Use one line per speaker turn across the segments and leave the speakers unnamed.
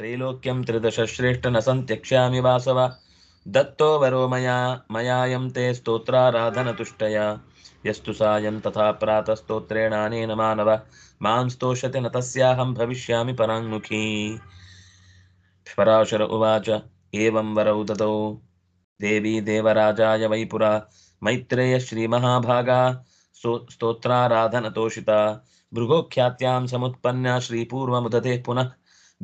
त्रैलोक्यं न सन्त्यक्ष्यामि वासव। दत्तो वरो मया मयायं ते स्तोत्राराधनतुष्टया। यस्तु सायं तथा प्रातस्तोत्रेणानेन मानव। माँ स्तोषते न तस्याहं भविष्यामि पराङ्मुखी। पराशर उवाच, एवं वरौ ददौ। देवी देवराजाय वै पुरा मैत्रेय श्रीमहाभागा स्तो- स्तोत्राराधनतोषिता। भृगोख्यात्यां समुत्पन्ना श्रीपूर्वमुदते पुनः।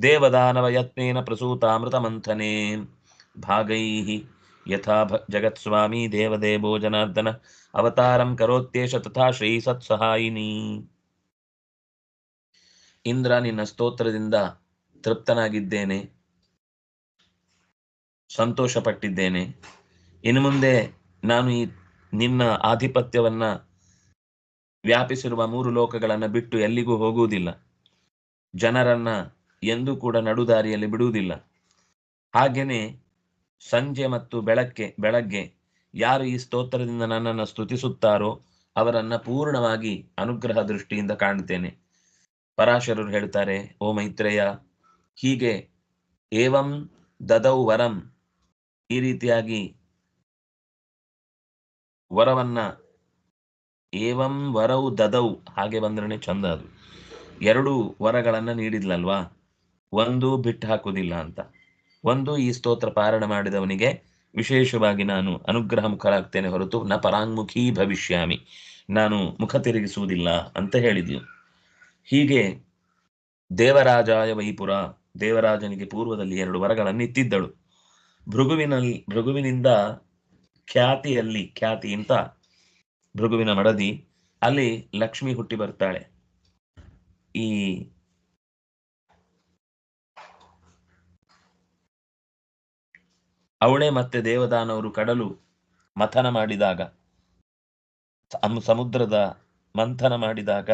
ದೇವದಾನವಯತ್ನೇನ ಪ್ರಸೂತಾಮೃತಮಂಥನೆ. ಭಾಗೈಹಿ ಯಥಾ ಜಗತ್ಸ್ವಾಮಿ ದೇವದೇವೋ ಜನಾರ್ದನ ಅವತಾರಂ ಕರೋತ್ಯೇಷ ತಥಾ ಶ್ರೀ ಸತ್ಸಹಾಯಿನಿ. ಇಂದ್ರ ನಿನ್ನ ಸ್ತೋತ್ರದಿಂದ ತೃಪ್ತನಾಗಿದ್ದೇನೆ. ಸಂತೋಷಪಟ್ಟಿದ್ದೇನೆ. ಇನ್ನು ಮುಂದೆ ನಾನು ಈ ನಿನ್ನ ಆಧಿಪತ್ಯವನ್ನ ವ್ಯಾಪಿಸಿರುವ ಮೂರು ಲೋಕಗಳನ್ನು ಬಿಟ್ಟು ಎಲ್ಲಿಗೂ ಹೋಗುವುದಿಲ್ಲ. ಜನರನ್ನ ಎಂದೂ ಕೂಡ ನಡುದಾರಿಯಲ್ಲಿ ಬಿಡುವುದಿಲ್ಲ. ಹಾಗೆಯೇ ಸಂಜೆ ಮತ್ತು ಬೆಳಕ್ಕೆ ಬೆಳಗ್ಗೆ ಯಾರು ಈ ಸ್ತೋತ್ರದಿಂದ ನನ್ನನ್ನು ಸ್ತುತಿಸುತ್ತಾರೋ ಅವರನ್ನ ಪೂರ್ಣವಾಗಿ ಅನುಗ್ರಹ ದೃಷ್ಟಿಯಿಂದ ಕಾಣುತ್ತೇನೆ. ಪರಾಶರರು ಹೇಳ್ತಾರೆ ಓ ಮೈತ್ರೇಯ, ಹೀಗೆ ಏವಂ ದದೌ ವರಂ ಈ ರೀತಿಯಾಗಿ ವರವನ್ನ ಏವಂ ವರೌ ದದೌ ಹಾಗೆ ಬಂದ್ರೆ ಚಂದ ಅದು. ಎರಡು ವರಗಳನ್ನ ನೀಡಿದ್ಲಲ್ವಾ? ಒಂದು ಬಿಟ್ಟು ಹಾಕುವುದಿಲ್ಲ ಅಂತ. ಒಂದು ಈ ಸ್ತೋತ್ರ ಪಾರಣ ಮಾಡಿದವನಿಗೆ ವಿಶೇಷವಾಗಿ ನಾನು ಅನುಗ್ರಹ ಮುಖರಾಗ್ತೇನೆ ಹೊರತು ನ ಪರಾಂಗುಖಿ ಭವಿಷ್ಯಾಮಿ. ನಾನು ಮುಖ ತಿರುಗಿಸುವುದಿಲ್ಲ ಅಂತ ಹೇಳಿದ್ಲು. ಹೀಗೆ ದೇವರಾಜಾಯ ವೈಪುರ ದೇವರಾಜನಿಗೆ ಪೂರ್ವದಲ್ಲಿ ಎರಡು ವರಗಳನ್ನು ಇತ್ತಿದ್ದಳು ಭೃಗುವಿನಲ್ಲಿ ಭೃಗುವಿನಿಂದ ಖ್ಯಾತಿಯಲ್ಲಿ, ಖ್ಯಾತಿ ಅಂತ ಭೃಗುವಿನ ಮಡದಿ, ಅಲ್ಲಿ ಲಕ್ಷ್ಮಿ ಹುಟ್ಟಿ ಬರ್ತಾಳೆ. ಈ ಅವಳೇ ಮತ್ತೆ ದೇವದಾನವರು ಕಡಲು ಮಥನ ಮಾಡಿದಾಗ ಸಮ- ಸಮುದ್ರದ ಮಂಥನ ಮಾಡಿದಾಗ,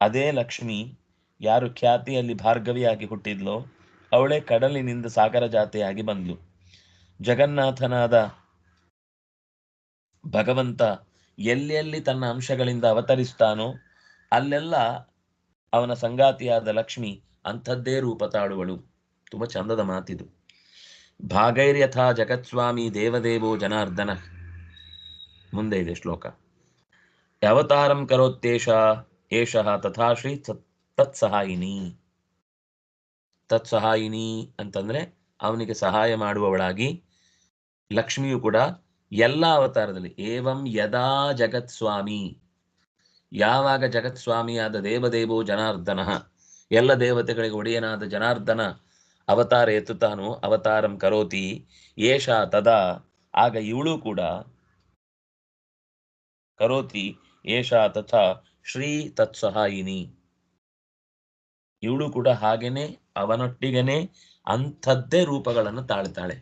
ಅದೇ ಲಕ್ಷ್ಮಿ ಯಾರು ಖ್ಯಾತಿಯಲ್ಲಿ ಭಾರ್ಗವಿಯಾಗಿ ಹುಟ್ಟಿದ್ಲೋ, ಅವಳೇ ಕಡಲಿನಿಂದ ಸಾಗರ ಜಾತೆಯಾಗಿ ಬಂದ್ಲು. ಜಗನ್ನಾಥನಾದ ಭಗವಂತ ಎಲ್ಲೆಲ್ಲಿ ತನ್ನ ಅಂಶಗಳಿಂದ ಅವತರಿಸ್ತಾನೋ, ಅಲ್ಲೆಲ್ಲ ಅವನ ಸಂಗಾತಿಯಾದ ಲಕ್ಷ್ಮಿ ಅಂಥದ್ದೇ ರೂಪ ತಾಳುವಳು. ತುಂಬಾ ಚಂದದ ಮಾತಿದು. ಭಾಗೈರ್ಯಥಾ ಜಗತ್ಸ್ವಾಮಿ ದೇವದೇವೋ ಜನಾರ್ದನ. ಮುಂದೆ ಇದೆ ಶ್ಲೋಕ. ಅವತಾರಂ ಕರೋತ್ಯೇಷ, ಏಷ ತಥಾ ಶ್ರೀ ತತ್ಸಹಾಯಿನಿ. ತತ್ಸಹಾಯಿನಿ ಅಂತಂದ್ರೆ ಅವನಿಗೆ ಸಹಾಯ ಮಾಡುವವಳಾಗಿ ಲಕ್ಷ್ಮಿಯು ಕೂಡ ಎಲ್ಲ ಅವತಾರದಲ್ಲಿ ಏವಂ ಯದಾ ಜಗತ್ಸ್ವಾಮಿ. ಯಾವಾಗ ಜಗತ್ಸ್ವಾಮಿಯಾದ ದೇವದೇವೋ ಜನಾರ್ದನ, ಎಲ್ಲ ದೇವತೆಗಳಿಗೆ ಒಡೆಯನಾದ ಜನಾರ್ದನ ಅವತಾರ ಎತ್ತುತ್ತಾನೋ ಅವತಾರಂ ಕರೋತಿ, ಏಷ ತದಾ, ಆಗ ಇವಳು ಕೂಡ ಕರೋತಿ, ಏಷ ತಥಾ, ಶ್ರೀ ತತ್ಸಹಾಯಿನಿ. ಇವಳು ಕೂಡ ಹಾಗೇನೆ, ಅವನೊಟ್ಟಿಗೆನೆ ಅಂಥದ್ದೇ ರೂಪಗಳನ್ನು ತಾಳ್ತಾಳೆ.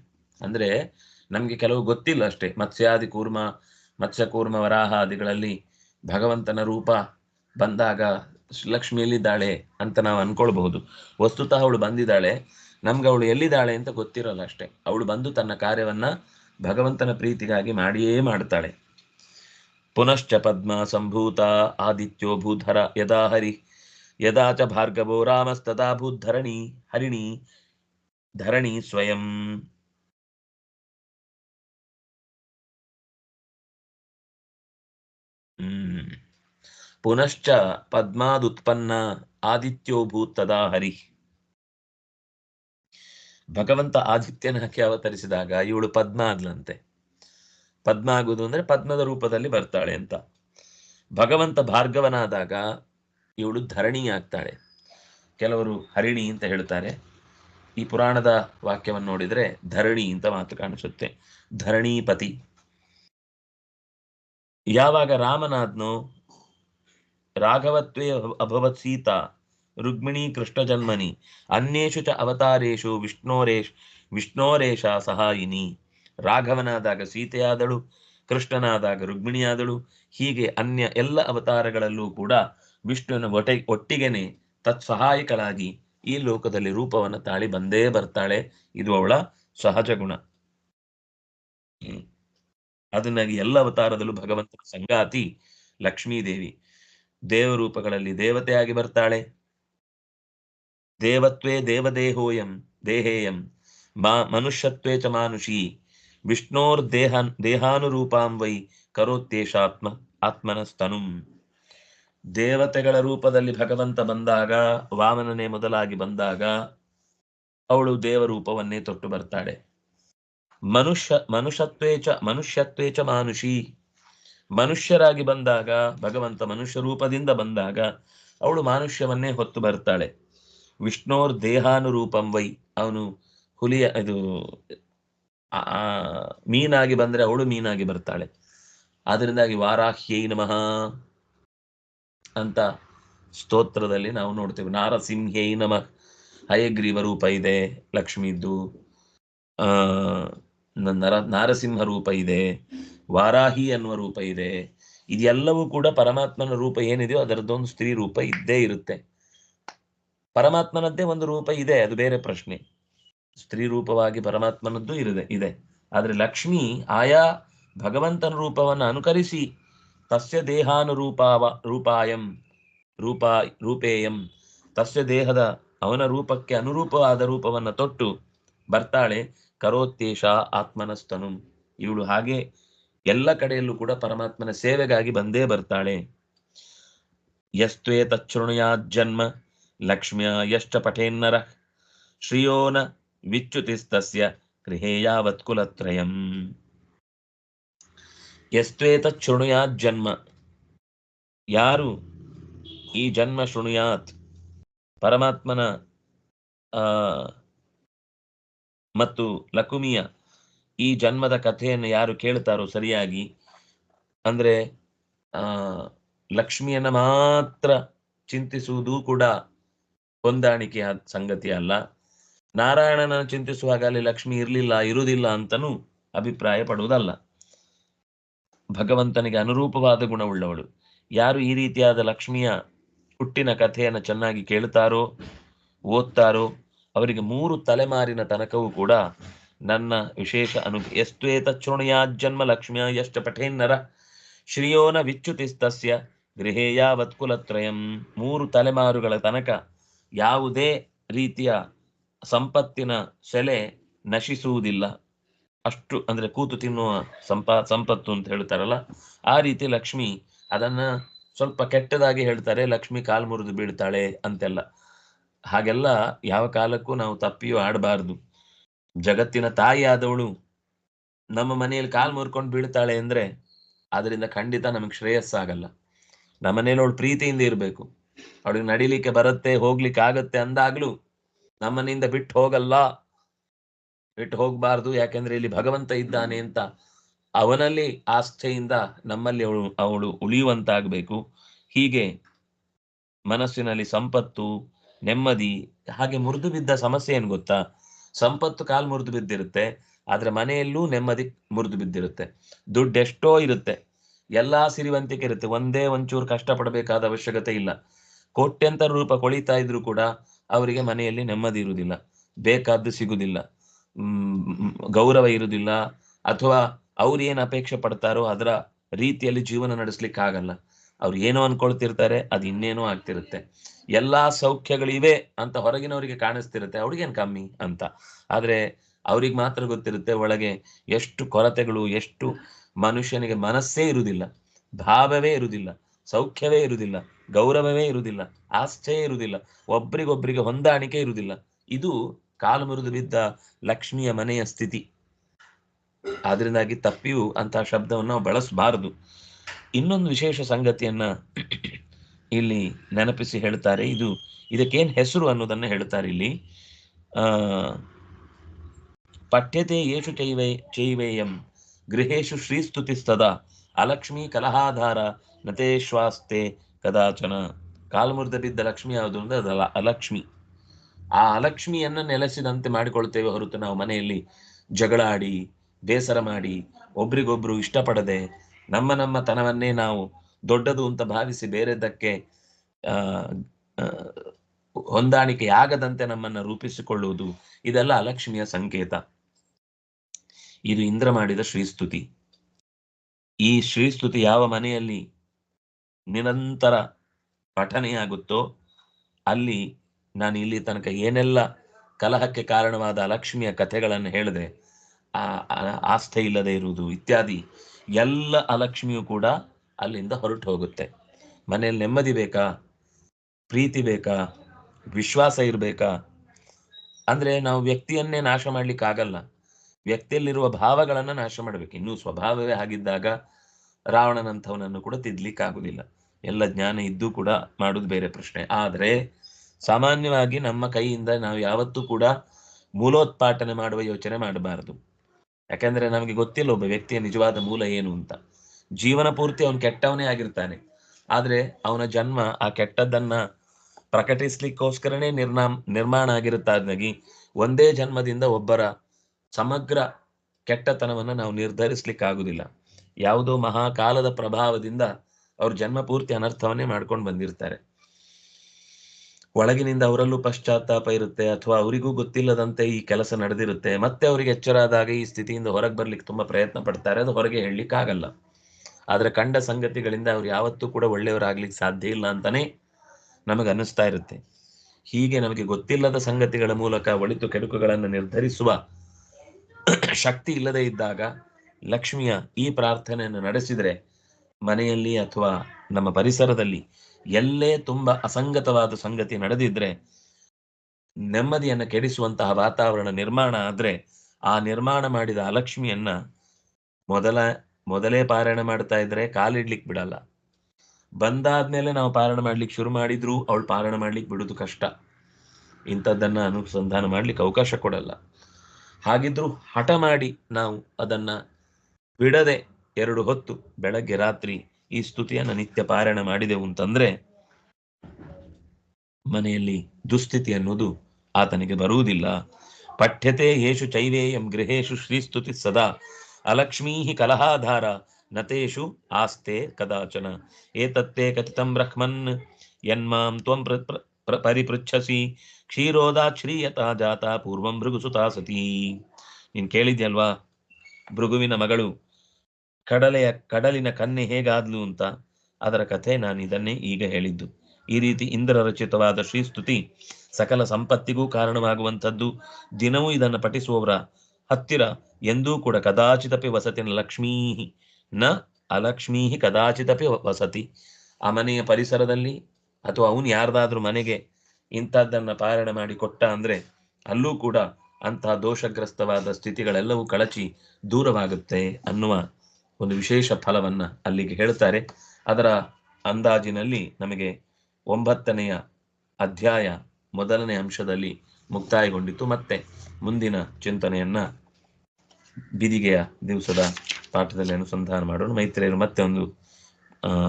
ಅಂದ್ರೆ ನಮ್ಗೆ ಕೆಲವು ಗೊತ್ತಿಲ್ಲ ಅಷ್ಟೇ, ಮತ್ಸ್ಯಾದಿ ಕೂರ್ಮ, ಮತ್ಸ್ಯ ಕೂರ್ಮ ವರಾಹ ಆದಿಗಳಲ್ಲಿ ಭಗವಂತನ ರೂಪ ಬಂದಾಗ ಲಕ್ಷ್ಮಿಯಲ್ಲಿದ್ದಾಳೆ ಅಂತ ನಾವು ಅನ್ಕೊಳ್ಬಹುದು. ವಸ್ತುತಃ ಅವಳು ಬಂದಿದ್ದಾಳೆ ನಮ್ಗೆ ಅವಳು ಎಲ್ಲಿದ್ದಾಳೆ ಅಂತ ಗೊತ್ತಿರಲ್ಲ ಅಷ್ಟೇ. ಅವಳು ಬಂದು ತನ್ನ ಕಾರ್ಯವನ್ನ ಭಗವಂತನ ಪ್ರೀತಿಗಾಗಿ ಮಾಡಿಯೇ ಮಾಡ್ತಾಳೆ. ಪುನಶ್ಚ ಪದ್ಮ ಸಂಭೂತ ಆದಿತ್ಯೋ ಭೂಧರ ಯದಾ ಹರಿ, ಯದಾ ಚ ಭಾರ್ಗವೋ ರಾಮಸ್ತದಾ ಭೂಧರಣಿ, ಹರಿಣಿ, ಧರಣಿ ಸ್ವಯಂ. ಪುನಶ್ಚ ಪದ್ಮಾದುತ್ಪನ್ನ ಆದಿತ್ಯೋ ಭೂತದಾ ತದಾ ಹರಿ. ಭಗವಂತ ಆದಿತ್ಯನ ಹಾಕಿ ಅವತರಿಸಿದಾಗ ಇವಳು ಪದ್ಮ ಆದ್ಲಂತೆ ಪದ್ಮ ಆಗುವುದು ಅಂದ್ರೆ ಪದ್ಮದ ರೂಪದಲ್ಲಿ ಬರ್ತಾಳೆ ಅಂತ. ಭಗವಂತ ಭಾರ್ಗವನಾದಾಗ ಇವಳು ಧರಣಿ ಆಗ್ತಾಳೆ. ಕೆಲವರು ಹರಿಣಿ ಅಂತ ಹೇಳ್ತಾರೆ. ಈ ಪುರಾಣದ ವಾಕ್ಯವನ್ನು ನೋಡಿದ್ರೆ ಧರಣಿ ಅಂತ ಮಾತು ಕಾಣಿಸುತ್ತೆ. ಧರಣೀಪತಿ. ಯಾವಾಗ ರಾಮನಾದ್ನು ರಾಘವತ್ವೇ ಅಭ- ಅಭವತ್ ಸೀತಾ ರುಕ್ಮಿಣಿ ಕೃಷ್ಣ ಜನ್ಮನಿ ಅನ್ಯೇಷು ಚ ಅವತಾರೇಷು ವಿಷ್ಣೋರೇಶ್ ವಿಷ್ಣೋರೇಶ ಸಹಾಯಿನಿ. ರಾಘವನಾದಾಗ ಸೀತೆಯಾದಳು, ಕೃಷ್ಣನಾದಾಗ ರುಕ್ಮಿಣಿಯಾದಳು, ಹೀಗೆ ಅನ್ಯ ಎಲ್ಲ ಅವತಾರಗಳಲ್ಲೂ ಕೂಡ ವಿಷ್ಣುವಿನ ಒಟೆ, ಒಟ್ಟಿಗೆನೆ ತತ್ಸಹಾಯಕಳಾಗಿ ಈ ಲೋಕದಲ್ಲಿ ರೂಪವನ್ನು ತಾಳಿ ಬಂದೇ ಬರ್ತಾಳೆ. ಇದು ಅವಳ ಸಹಜ ಗುಣ. ಅದನ್ನಾಗಿ ಎಲ್ಲ ಅವತಾರದಲ್ಲೂ ಭಗವಂತನ ಸಂಗಾತಿ ಲಕ್ಷ್ಮೀದೇವಿ. ದೇವರೂಪಗಳಲ್ಲಿ ದೇವತೆಯಾಗಿ ಬರ್ತಾಳೆ. ದೇವತ್ವೇ ದೇವದೇಹೋಯಂ, ದೇಹೇಯಂ, ಮಾ, ಮನುಷ್ಯತ್ವೇ ಚ ಮಾನುಷಿ, ವಿಷ್ಣೋರ್ ದೇಹ ದೇಹಾನುರೂಪಾಂ ವೈ ಕರೋತ್ಯೇಷಾತ್ಮ ಆತ್ಮನಸ್ತನುಂ. ದೇವತೆಗಳ ರೂಪದಲ್ಲಿ ಭಗವಂತ ಬಂದಾಗ, ವಾಮನನೇ ಮೊದಲಾಗಿ ಬಂದಾಗ, ಅವಳು ದೇವರೂಪವನ್ನೇ ತೊಟ್ಟು ಬರ್ತಾಳೆ. ಮನುಷ್ಯ, ಮನುಷ್ಯತ್ವೇ ಚ ಮನುಷ್ಯತ್ವೇ ಚ ಮಾನುಷಿ. ಮನುಷ್ಯರಾಗಿ ಬಂದಾಗ, ಭಗವಂತ ಮನುಷ್ಯ ರೂಪದಿಂದ ಬಂದಾಗ, ಅವಳು ಮಾನುಷ್ಯವನ್ನೇ ಹೊತ್ತು ಬರ್ತಾಳೆ. ವಿಷ್ಣೋರ್ ದೇಹಾನುರೂಪಂ ವೈ. ಅವನು ಹುಲಿಯ, ಇದು ಮೀನಾಗಿ ಬಂದ್ರೆ ಅವಳು ಮೀನಾಗಿ ಬರ್ತಾಳೆ. ಅದರಿಂದಾಗಿ ವಾರಾಹ್ಯೈ ನಮಃ ಅಂತ ಸ್ತೋತ್ರದಲ್ಲಿ ನಾವು ನೋಡ್ತೇವೆ. ನಾರಸಿಂಹ್ಯೈ ನಮಃ. ಹಯಗ್ರೀವ ರೂಪ ಇದೆ, ಲಕ್ಷ್ಮಿದ್ದು. ಆ ನರ, ನಾರಸಿಂಹ ರೂಪ ಇದೆ, ವಾರಾಹಿ ಅನ್ನುವ ರೂಪ ಇದೆ. ಇದೆಲ್ಲವೂ ಕೂಡ ಪರಮಾತ್ಮನ ರೂಪ ಏನಿದೆಯೋ ಅದರದ್ದೊಂದು ಸ್ತ್ರೀ ರೂಪ ಇದ್ದೇ ಇರುತ್ತೆ. ಪರಮಾತ್ಮನದ್ದೇ ಒಂದು ರೂಪ ಇದೆ, ಅದು ಬೇರೆ ಪ್ರಶ್ನೆ. ಸ್ತ್ರೀ ರೂಪವಾಗಿ ಪರಮಾತ್ಮನದ್ದು ಇರದೆ, ಇದೆ. ಆದ್ರೆ ಲಕ್ಷ್ಮಿ ಆಯಾ ಭಗವಂತನ ರೂಪವನ್ನು ಅನುಕರಿಸಿ, ತಸ್ಯ ದೇಹಾನುರೂಪಾವ, ರೂಪಾಯಂ, ರೂಪ, ರೂಪೇಯಂ, ತಸ್ಯ ದೇಹದ ಅವನ ರೂಪಕ್ಕೆ ಅನುರೂಪವಾದ ರೂಪವನ್ನು ತೊಟ್ಟು, ಬರ್ತಾಳೆ ಕರೋತ್ತೇಶ ಆತ್ಮನಸ್ತನು. ಇವಳು ಹಾಗೆ ಎಲ್ಲ ಕಡೆಯಲ್ಲೂ ಕೂಡ ಪರಮಾತ್ಮನ ಸೇವೆಗಾಗಿ ಬಂದೇ ಬರ್ತಾಳೆ. ಯಸ್ತ್ವೇ ತಚ್ಚೃಣಯಾ ಜನ್ಮ ಲಕ್ಷ್ಮ್ಯ ಯಶ್ಚ ಪಠೇನ್ನರ ಶ್ರಿಯೋನ ವಿಚ್ಯುತಿಸ್ತಸ್ಯ ಗೃಹೇಯಾವತ್ ಕುಲತ್ರಯಂ. ಯಸ್ತ್ವೇತ ಶೃಣುಯಾತ್ ಜನ್ಮ. ಯಾರು ಈ ಜನ್ಮ ಶೃಣುಯಾತ್ ಪರಮಾತ್ಮನ ಮತ್ತು ಲಕುಮಿಯ ಈ ಜನ್ಮದ ಕಥೆಯನ್ನು ಯಾರು ಕೇಳ್ತಾರೋ ಸರಿಯಾಗಿ, ಅಂದ್ರೆ, ಆ, ಲಕ್ಷ್ಮಿಯನ್ನ ಮಾತ್ರ ಚಿಂತಿಸುವುದು ಕೂಡ ಹೊಂದಾಣಿಕೆಯ ಸಂಗತಿ ಅಲ್ಲ. ನಾರಾಯಣನ ಚಿಂತಿಸುವಾಗ ಅಲ್ಲಿ ಲಕ್ಷ್ಮಿ ಇರಲಿಲ್ಲ, ಇರುವುದಿಲ್ಲ ಅಂತನೂ ಅಭಿಪ್ರಾಯ ಪಡುವುದಲ್ಲ. ಭಗವಂತನಿಗೆ ಅನುರೂಪವಾದ ಗುಣವುಳ್ಳವಳು. ಯಾರು ಈ ರೀತಿಯಾದ ಲಕ್ಷ್ಮಿಯ ಹುಟ್ಟಿನ ಕಥೆಯನ್ನು ಚೆನ್ನಾಗಿ ಕೇಳುತ್ತಾರೋ, ಓದ್ತಾರೋ, ಅವರಿಗೆ ಮೂರು ತಲೆಮಾರಿನ ತನಕವೂ ಕೂಡ ನನ್ನ ವಿಶೇಷ ಅನು, ಎಸ್ತ್ವೇತ ಜನ್ಮ ಲಕ್ಷ್ಮಿಯ ಎಷ್ಟ ಪಠೇನ್ನರ, ಶ್ರೀಯೋನ ವಿಚ್ಯುತಿಸ್ತಸ್ಯ ಗೃಹೇ ಮೂರು ತಲೆಮಾರುಗಳ ತನಕ ಯಾವುದೇ ರೀತಿಯ ಸಂಪತ್ತಿನ ಸೆಲೆ ನಶಿಸುವುದಿಲ್ಲ. ಅಷ್ಟು ಅಂದ್ರೆ ಕೂತು ತಿನ್ನುವ ಸಂಪ, ಸಂಪತ್ತು ಅಂತ ಹೇಳ್ತಾರಲ್ಲ, ಆ ರೀತಿ ಲಕ್ಷ್ಮಿ ಅದನ್ನ ಸ್ವಲ್ಪ ಕೆಟ್ಟದಾಗಿ ಹೇಳ್ತಾರೆ, ಲಕ್ಷ್ಮಿ ಕಾಲ್ ಮುರಿದು ಬೀಳ್ತಾಳೆ ಅಂತೆಲ್ಲ. ಹಾಗೆಲ್ಲ ಯಾವ ಕಾಲಕ್ಕೂ ನಾವು ತಪ್ಪಿಯೂ ಆಡಬಾರ್ದು. ಜಗತ್ತಿನ ತಾಯಿ ಆದವಳು ನಮ್ಮ ಮನೆಯಲ್ಲಿ ಕಾಲ್ ಮುರ್ಕೊಂಡು ಬೀಳ್ತಾಳೆ ಅಂದ್ರೆ, ಅದರಿಂದ ಖಂಡಿತ ನಮಗೆ ಶ್ರೇಯಸ್ಸಾಗಲ್ಲ. ನಮ್ಮ ಮನೇಲಿ ಅವಳು ಪ್ರೀತಿಯಿಂದ ಇರಬೇಕು. ಅವಳಿಗೆ ನಡಿಲಿಕ್ಕೆ ಬರುತ್ತೆ, ಹೋಗ್ಲಿಕ್ಕೆ ಆಗತ್ತೆ ಅಂದಾಗ್ಲೂ ನಮ್ಮನಿಂದ ಬಿಟ್ಟು ಹೋಗಲ್ಲ. ಬಿಟ್ಟು ಹೋಗ್ಬಾರ್ದು, ಯಾಕೆಂದ್ರೆ ಇಲ್ಲಿ ಭಗವಂತ ಇದ್ದಾನೆ ಅಂತ ಅವನಲ್ಲಿ ಆಸ್ಥೆಯಿಂದ ನಮ್ಮಲ್ಲಿ ಅವಳು ಅವಳು ಉಳಿಯುವಂತಾಗಬೇಕು. ಹೀಗೆ ಮನಸ್ಸಿನಲ್ಲಿ ಸಂಪತ್ತು, ನೆಮ್ಮದಿ, ಹಾಗೆ ಮುರಿದು ಬಿದ್ದ ಸಮಸ್ಯೆ ಏನ್ ಗೊತ್ತಾ? ಸಂಪತ್ತು ಕಾಲ್ ಮುರಿದು ಬಿದ್ದಿರುತ್ತೆ, ಆದ್ರೆ ಮನೆಯಲ್ಲೂ ನೆಮ್ಮದಿ ಮುರಿದು ಬಿದ್ದಿರುತ್ತೆ. ದುಡ್ಡೆಷ್ಟೋ ಇರುತ್ತೆ, ಎಲ್ಲಾ ಸಿರಿವಂತಿಕೆ ಇರುತ್ತೆ, ಒಂದೇ ಒಂಚೂರು ಕಷ್ಟಪಡಬೇಕಾದ ಅವಶ್ಯಕತೆ ಇಲ್ಲ. ಕೋಟ್ಯಂತರ ರೂಪ ಕೊಳಿತಾ ಇದ್ರು ಕೂಡ ಅವರಿಗೆ ಮನೆಯಲ್ಲಿ ನೆಮ್ಮದಿ ಇರುವುದಿಲ್ಲ, ಬೇಕಾದ್ದು ಸಿಗುದಿಲ್ಲ ಗೌರವ ಇರುವುದಿಲ್ಲ, ಅಥವಾ ಅವ್ರು ಏನ್ ಅಪೇಕ್ಷೆ ಪಡ್ತಾರೋ ಅದರ ರೀತಿಯಲ್ಲಿ ಜೀವನ ನಡೆಸ್ಲಿಕ್ಕೆ ಆಗಲ್ಲ ಅವ್ರು ಏನೋ ಅನ್ಕೊಳ್ತಿರ್ತಾರೆ, ಅದು ಇನ್ನೇನೋ ಆಗ್ತಿರುತ್ತೆ. ಎಲ್ಲಾ ಸೌಖ್ಯಗಳಿವೆ ಅಂತ ಹೊರಗಿನವರಿಗೆ ಕಾಣಿಸ್ತಿರುತ್ತೆ, ಅವ್ರಿಗೇನ್ ಕಮ್ಮಿ ಅಂತ. ಆದ್ರೆ ಅವ್ರಿಗೆ ಮಾತ್ರ ಗೊತ್ತಿರುತ್ತೆ, ಒಳಗೆ ಎಷ್ಟು ಕೊರತೆಗಳು, ಎಷ್ಟು ಮನುಷ್ಯನಿಗೆ ಮನಸ್ಸೇ ಇರುವುದಿಲ್ಲ, ಭಾವವೇ ಇರುವುದಿಲ್ಲ. ಸೌಖ್ಯವೇ ಇರುವುದಿಲ್ಲ, ಗೌರವವೇ ಇರುವುದಿಲ್ಲ, ಆಸ್ಥೆ ಇರುವುದಿಲ್ಲ, ಒಬ್ರಿಗೊಬ್ರಿಗೆ ಹೊಂದಾಣಿಕೆ ಇರುವುದಿಲ್ಲ. ಇದು ಕಾಲು ಮುರಿದು ಬಿದ್ದ ಲಕ್ಷ್ಮಿಯ ಮನೆಯ ಸ್ಥಿತಿ. ಆದ್ರಿಂದಾಗಿ ತಪ್ಪಿಯು ಅಂತಹ ಶಬ್ದವನ್ನು ನಾವು ಬಳಸಬಾರದು. ಇನ್ನೊಂದು ವಿಶೇಷ ಸಂಗತಿಯನ್ನ ಇಲ್ಲಿ ನೆನಪಿಸಿ ಹೇಳ್ತಾರೆ. ಇದು ಇದಕ್ಕೇನ್ ಹೆಸರು ಅನ್ನೋದನ್ನ ಹೇಳ್ತಾರೆ ಇಲ್ಲಿ. ಆ, ಪಠ್ಯತೆ ಯೇಷು ಚೈವೇ, ಚೈವೇಯಂ ಗೃಹೇಶು ಶ್ರೀಸ್ತುತಿಸ್ತದ ಅಲಕ್ಷ್ಮಿ ಕಲಹಾಧಾರ ನತೇಶ್ವಾಸ್ತೆ ಕದಾಚನ. ಕಾಲ್ಮುರ್ದ ಬಿದ್ದ ಲಕ್ಷ್ಮಿ ಯಾವುದು ಅಂದ್ರೆ ಅದಲ್ಲ ಅಲಕ್ಷ್ಮಿ. ಆ ಅಲಕ್ಷ್ಮಿಯನ್ನ ನೆಲೆಸಿದಂತೆ ಮಾಡಿಕೊಳ್ತೇವೆ ಹೊರತು ನಾವು ಮನೆಯಲ್ಲಿ ಜಗಳಾಡಿ ಬೇಸರ ಮಾಡಿ ಒಬ್ರಿಗೊಬ್ರು ಇಷ್ಟಪಡದೆ ನಮ್ಮ ನಮ್ಮ ತನವನ್ನೇ ನಾವು ದೊಡ್ಡದು ಅಂತ ಭಾವಿಸಿ ಬೇರೆದಕ್ಕೆ ಆ ಆ, ಹೊಂದಾಣಿಕೆ ಆಗದಂತೆ ನಮ್ಮನ್ನ ರೂಪಿಸಿಕೊಳ್ಳುವುದು ಇದೆಲ್ಲ ಅಲಕ್ಷ್ಮಿಯ ಸಂಕೇತ. ಇದು ಇಂದ್ರ ಮಾಡಿದ ಶ್ರೀಸ್ತುತಿ. ಈ ಶ್ರೀಸ್ತುತಿ ಯಾವ ಮನೆಯಲ್ಲಿ ನಿರಂತರ ಪಠನೆಯಾಗುತ್ತೋ, ಅಲ್ಲಿ ನಾನು ಇಲ್ಲಿ ತನಕ ಏನೆಲ್ಲ ಕಲಹಕ್ಕೆ ಕಾರಣವಾದ ಅಲಕ್ಷ್ಮಿಯ ಕಥೆಗಳನ್ನು ಹೇಳಿದೆ, ಆ ಆಸ್ಥೆ ಇಲ್ಲದೆ ಇರುವುದು ಇತ್ಯಾದಿ, ಎಲ್ಲ ಅಲಕ್ಷ್ಮಿಯು ಕೂಡ ಅಲ್ಲಿಂದ ಹೊರಟು ಹೋಗುತ್ತೆ. ಮನೆಯಲ್ಲಿ ನೆಮ್ಮದಿ ಬೇಕಾ? ಪ್ರೀತಿ ಬೇಕಾ? ವಿಶ್ವಾಸ ಇರಬೇಕಾ? ಅಂದ್ರೆ ನಾವು ವ್ಯಕ್ತಿಯನ್ನೇ ನಾಶ ಮಾಡ್ಲಿಕ್ಕೆ ಆಗಲ್ಲ ವ್ಯಕ್ತಿಯಲ್ಲಿರುವ ಭಾವಗಳನ್ನ ನಾಶ ಮಾಡಬೇಕು. ಇನ್ನೂ ಸ್ವಭಾವವೇ ಆಗಿದ್ದಾಗ ರಾವಣನಂಥವನನ್ನು ಕೂಡ ತಿದ್ಲಿಕ್ಕಾಗುದಿಲ್ಲ. ಎಲ್ಲ ಜ್ಞಾನ ಇದ್ದೂ ಕೂಡ ಮಾಡುದು ಬೇರೆ ಪ್ರಶ್ನೆ. ಆದ್ರೆ ಸಾಮಾನ್ಯವಾಗಿ ನಮ್ಮ ಕೈಯಿಂದ ನಾವು ಯಾವತ್ತೂ ಕೂಡ ಮೂಲೋತ್ಪಾಟನೆ ಮಾಡುವ ಯೋಚನೆ ಮಾಡಬಾರದು. ಯಾಕಂದ್ರೆ ನಮಗೆ ಗೊತ್ತಿಲ್ಲ ಒಬ್ಬ ವ್ಯಕ್ತಿಯ ನಿಜವಾದ ಮೂಲ ಏನು ಅಂತ. ಜೀವನ ಪೂರ್ತಿ ಅವನು ಕೆಟ್ಟವನೇ ಆಗಿರ್ತಾನೆ. ಆದ್ರೆ ಅವನ ಜನ್ಮ ಆ ಕೆಟ್ಟದ್ದನ್ನ ಪ್ರಕಟಿಸ್ಲಿಕ್ಕೋಸ್ಕರನೇ ನಿರ್ನಾಮ್, ನಿರ್ಮಾಣ ಆಗಿರುತ್ತಾಗಿ ಒಂದೇ ಜನ್ಮದಿಂದ ಒಬ್ಬರ ಸಮಗ್ರ ಕೆಟ್ಟತನವನ್ನ ನಾವು ನಿರ್ಧರಿಸ್ಲಿಕ್ಕೆ ಆಗುದಿಲ್ಲ ಯಾವುದೋ ಮಹಾಕಾಲದ ಪ್ರಭಾವದಿಂದ ಅವ್ರ ಜನ್ಮ ಪೂರ್ತಿ ಅನರ್ಥವನ್ನೇ ಮಾಡ್ಕೊಂಡು ಬಂದಿರ್ತಾರೆ. ಒಳಗಿನಿಂದ ಅವರಲ್ಲೂ ಪಶ್ಚಾತ್ತಾಪ ಇರುತ್ತೆ ಅಥವಾ ಅವರಿಗೂ ಗೊತ್ತಿಲ್ಲದಂತೆ ಈ ಕೆಲಸ ನಡೆದಿರುತ್ತೆ. ಮತ್ತೆ ಅವರಿಗೆ ಎಚ್ಚರ ಆದಾಗ ಈ ಸ್ಥಿತಿಯಿಂದ ಹೊರಗೆ ಬರ್ಲಿಕ್ಕೆ ತುಂಬಾ ಪ್ರಯತ್ನ ಪಡ್ತಾರೆ. ಅದು ಹೊರಗೆ ಹೇಳಲಿಕ್ಕೆ ಆಗಲ್ಲ ಆದ್ರೆ ಕಂಡ ಸಂಗತಿಗಳಿಂದ ಅವ್ರು ಯಾವತ್ತೂ ಕೂಡ ಒಳ್ಳೆಯವರಾಗ್ಲಿಕ್ಕೆ ಸಾಧ್ಯ ಇಲ್ಲ ಅಂತಾನೆ ನಮಗೆ ಅನ್ನಿಸ್ತಾ ಇರುತ್ತೆ. ಹೀಗೆ ನಮಗೆ ಗೊತ್ತಿಲ್ಲದ ಸಂಗತಿಗಳ ಮೂಲಕ ಒಳಿತು ಕೆಡುಕುಗಳನ್ನು ನಿರ್ಧರಿಸುವ ಶಕ್ತಿ ಇಲ್ಲದೆ ಇದ್ದಾಗ ಲಕ್ಷ್ಮಿಯ ಈ ಪ್ರಾರ್ಥನೆಯನ್ನು ನಡೆಸಿದರೆ ಮನೆಯಲ್ಲಿ ಅಥವಾ ನಮ್ಮ ಪರಿಸರದಲ್ಲಿ ಎಲ್ಲೇ ತುಂಬಾ ಅಸಂಗತವಾದ ಸಂಗತಿ ನಡೆದಿದ್ರೆ ನೆಮ್ಮದಿಯನ್ನು ಕೆಡಿಸುವಂತಹ ವಾತಾವರಣ ನಿರ್ಮಾಣ ಆದ್ರೆ ಆ ನಿರ್ಮಾಣ ಮಾಡಿದ ಅಲಕ್ಷ್ಮಿಯನ್ನ ಮೊದಲ, ಮೊದಲೇ ಪಾರಾಯಣ ಮಾಡ್ತಾ ಇದ್ರೆ ಕಾಲಿಡ್ಲಿಕ್ಕೆ ಬಿಡಲ್ಲ. ಬಂದಾದ್ಮೇಲೆ ನಾವು ಪಾರಾಯಣ ಮಾಡ್ಲಿಕ್ಕೆ ಶುರು ಮಾಡಿದ್ರು ಅವಳು ಪಾರಾಯಣ ಮಾಡ್ಲಿಕ್ಕೆ ಬಿಡುದು ಕಷ್ಟ. ಇಂಥದ್ದನ್ನ ಅನುಸಂಧಾನ ಮಾಡ್ಲಿಕ್ಕೆ ಅವಕಾಶ ಕೊಡಲ್ಲ. ಹಾಗಿದ್ರು ಹಠ ಮಾಡಿ ನಾವು ಅದನ್ನ ಬಿಡದೆ ಎರಡು ಹೊತ್ತು ಬೆಳಗ್ಗೆ ರಾತ್ರಿ ಈ ಸ್ತುತಿಯನ್ನು ನಿತ್ಯ ಪಾರಾಯಣ ಮಾಡಿದೆವು ಅಂತಂದ್ರೆ ಮನೆಯಲ್ಲಿ ದುಸ್ಥಿತಿ ಅನ್ನೋದು ಆತನಿಗೆ ಬರುವುದಿಲ್ಲ. ಪಠ್ಯತೆ ಯೇಷು ಚೈವೇಯಂ ಗೃಹೇಶು ಶ್ರೀಸ್ತುತಿ ಸದಾ. ಅಲಕ್ಷ್ಮೀ ಕಲಹಾಧಾರ ನತೇಶು ಆಸ್ತೆ ಕದಾಚನ. ಏತತ್ತೇ ಕಥಿತಂ ಬ್ರಹ್ಮನ್ ಯನ್ಮಾಂ ತ್ವಂ ಪ್ರ- ಪ್ರ- ಪ್ರ- ಪರಿಪೃಚ್ಛಸಿ. ಕ್ಷೀರೋದಾಶ್ರೀಯತಾ ಜಾತ ಪೂರ್ವಂ ಭೃಗುಸುತಾ ಸತಿ ನೀನ್ ಕೇಳಿದ್ಯಲ್ವಾ ಭೃಗುವಿನ ಮಗಳು? ಕಡಲೆಯ ಕಡಲಿನ ಕನ್ನೆ ಹೇಗಾದ್ಲು ಅಂತ ಅದರ ಕಥೆ ನಾನು ಇದನ್ನೇ ಈಗ ಹೇಳಿದ್ದು. ಈ ರೀತಿ ಇಂದ್ರ ರಚಿತವಾದ ಶ್ರೀಸ್ತುತಿ ಸಕಲ ಸಂಪತ್ತಿಗೂ ಕಾರಣವಾಗುವಂಥದ್ದು ದಿನವೂ ಇದನ್ನು ಪಠಿಸುವವರ ಹತ್ತಿರ ಎಂದೂ ಕೂಡ ಕದಾಚಿತಪಿ ವಸತಿನ ಲಕ್ಷ್ಮೀ ನ ಅಲಕ್ಷ್ಮೀ ಕದಾಚಿತಪಿ ವಸತಿ. ಆ ಮನೆಯ ಪರಿಸರದಲ್ಲಿ ಅಥವಾ ಅವನು ಯಾರ್ದಾದ್ರೂ ಮನೆಗೆ ಇಂಥದ್ದನ್ನ ಪಾರಣ ಮಾಡಿ ಕೊಟ್ಟ ಅಂದ್ರೆ ಅಲ್ಲೂ ಕೂಡ ಅಂತಹ ದೋಷಗ್ರಸ್ತವಾದ ಸ್ಥಿತಿಗಳೆಲ್ಲವೂ ಕಳಚಿ ದೂರವಾಗುತ್ತೆ ಅನ್ನುವ ಒಂದು ವಿಶೇಷ ಫಲವನ್ನ ಅಲ್ಲಿಗೆ ಹೇಳ್ತಾರೆ. ಅದರ ಅಂದಾಜಿನಲ್ಲಿ ನಮಗೆ ಒಂಬತ್ತನೆಯ ಅಧ್ಯಾಯ ಮೊದಲನೇ ಅಂಶದಲ್ಲಿ ಮುಕ್ತಾಯಗೊಂಡಿತು. ಮತ್ತೆ ಮುಂದಿನ ಚಿಂತನೆಯನ್ನ ಬಿದಿಗೆಯ ದಿವಸದ ಪಾಠದಲ್ಲಿ ಅನುಸಂಧಾನ ಮಾಡೋಣ. ಮೈತ್ರಿಯರು ಮತ್ತೆ ಒಂದು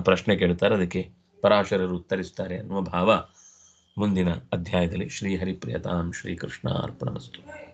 ಪ್ರಶ್ನೆ ಕೇಳ್ತಾರೆ. ಅದಕ್ಕೆ ಪರಾಶರರು ಉತ್ತರಿಸ್ತಾರೆ ಅನ್ನುವ ಭಾವ ಮುಂದಿನ ಅಧ್ಯಾಯದಲ್ಲಿ. ಶ್ರೀ ಹರಿಪ್ರಿಯತಾಂ ಶ್ರೀಕೃಷ್ಣ ಅರ್ಪಣಮಸ್ತು